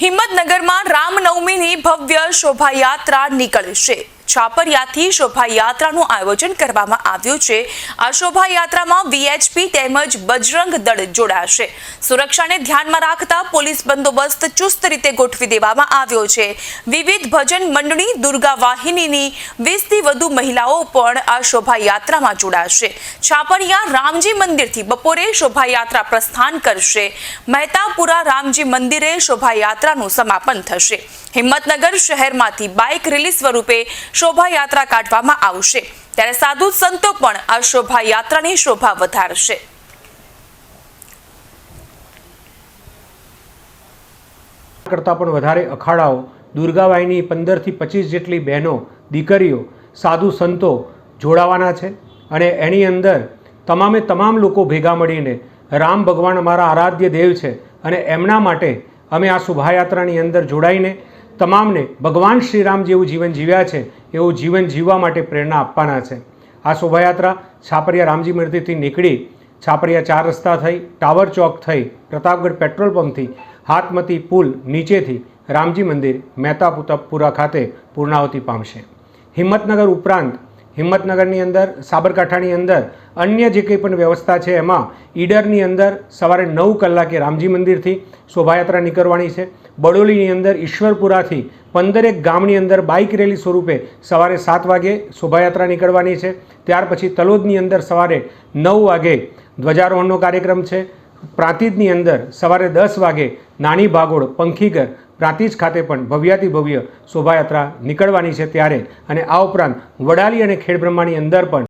હિંમતનગરમાં રામનવમીની ભવ્ય શોભાયાત્રા નીકળશે છાપરિયાથી શોભાયાત્રાનું આયોજન કરવામાં આવ્યું છે. આ શોભાયાત્રામાં વીએચપી તેમજ બજરંગ દળ જોડાશે. સુરક્ષાને ધ્યાનમાં રાખતા પોલીસ બંદોબસ્ત ચુસ્ત રીતે ગોઠવી દેવામાં આવ્યો છે. વિવિધ ભજન મંડળી, દુર્ગા વાહિનીની વીસથી વધુ મહિલાઓ પણ આ શોભાયાત્રામાં જોડાશે. છાપરિયા રામજી મંદિરથી બપોરે શોભાયાત્રા પ્રસ્થાન કરશે. મહેતાપુરા રામજી મંદિરે શોભાયાત્રાનું સમાપન થશે. હિંમતનગર શહેરમાંથી બાઇક રેલી સ્વરૂપે શોભાયાત્રા કાઢવામાં આવશે. ત્યારે સાધુ સંતો પણ આ શોભાયાત્રાની શોભા વધારશે. કરતાં પણ વધારે અખાડાઓ દુર્ગાબાઈની પંદરથી પચીસ જેટલી બહેનો, દીકરીઓ, સાધુ સંતો જોડાવાના છે અને એની અંદર તમામે તમામ લોકો ભેગા મળીને રામ ભગવાન અમારા આરાધ્ય દેવ છે અને એમના માટે અમે આ શોભાયાત્રાની અંદર જોડાઈને તમામને ભગવાન શ્રીરામ જેવું જીવન જીવ્યા છે એવું જીવન જીવવા માટે પ્રેરણા આપવાના છે. આ શોભાયાત્રા છાપરિયા રામજી મંદિરથી નીકળી છાપરિયા ચાર રસ્તા થઈ, ટાવર ચોક થઈ, પ્રતાપગઢ પેટ્રોલ પંપથી હાથમતી પુલ નીચેથી રામજી મંદિર મહેતાપુરા ખાતે પૂર્ણાવતી પામશે. હિંમતનગર ઉપરાંત હિંમતનગરની અંદર, સાબરકાંઠાની અંદર, અન્ય જે કંઈ પણ વ્યવસ્થા છે એમાં, ઈડરની અંદર સવારે નવ કલાકે રામજી મંદિરથી શોભાયાત્રા નીકળવાની છે. બડોલીની અંદર ઈશ્વરપુરાથી પંદરેક ગામની અંદર બાઇક રેલી સ્વરૂપે સવારે સાત વાગે શોભાયાત્રા નીકળવાની છે. ત્યાર પછી તલોદની અંદર સવારે નવ વાગે ધ્વજારોહણનો કાર્યક્રમ છે. પ્રાંતિજની અંદર સવારે દસ વાગે નાની ભાગોળ પંખીગર પ્રાંતિજ ખાતે પણ ભવ્યાતિ ભવ્ય શોભાયાત્રા નીકળવાની છે ત્યારે અને આ ઉપરાંત વડાલી અને ખેડબ્રહ્માની અંદર પણ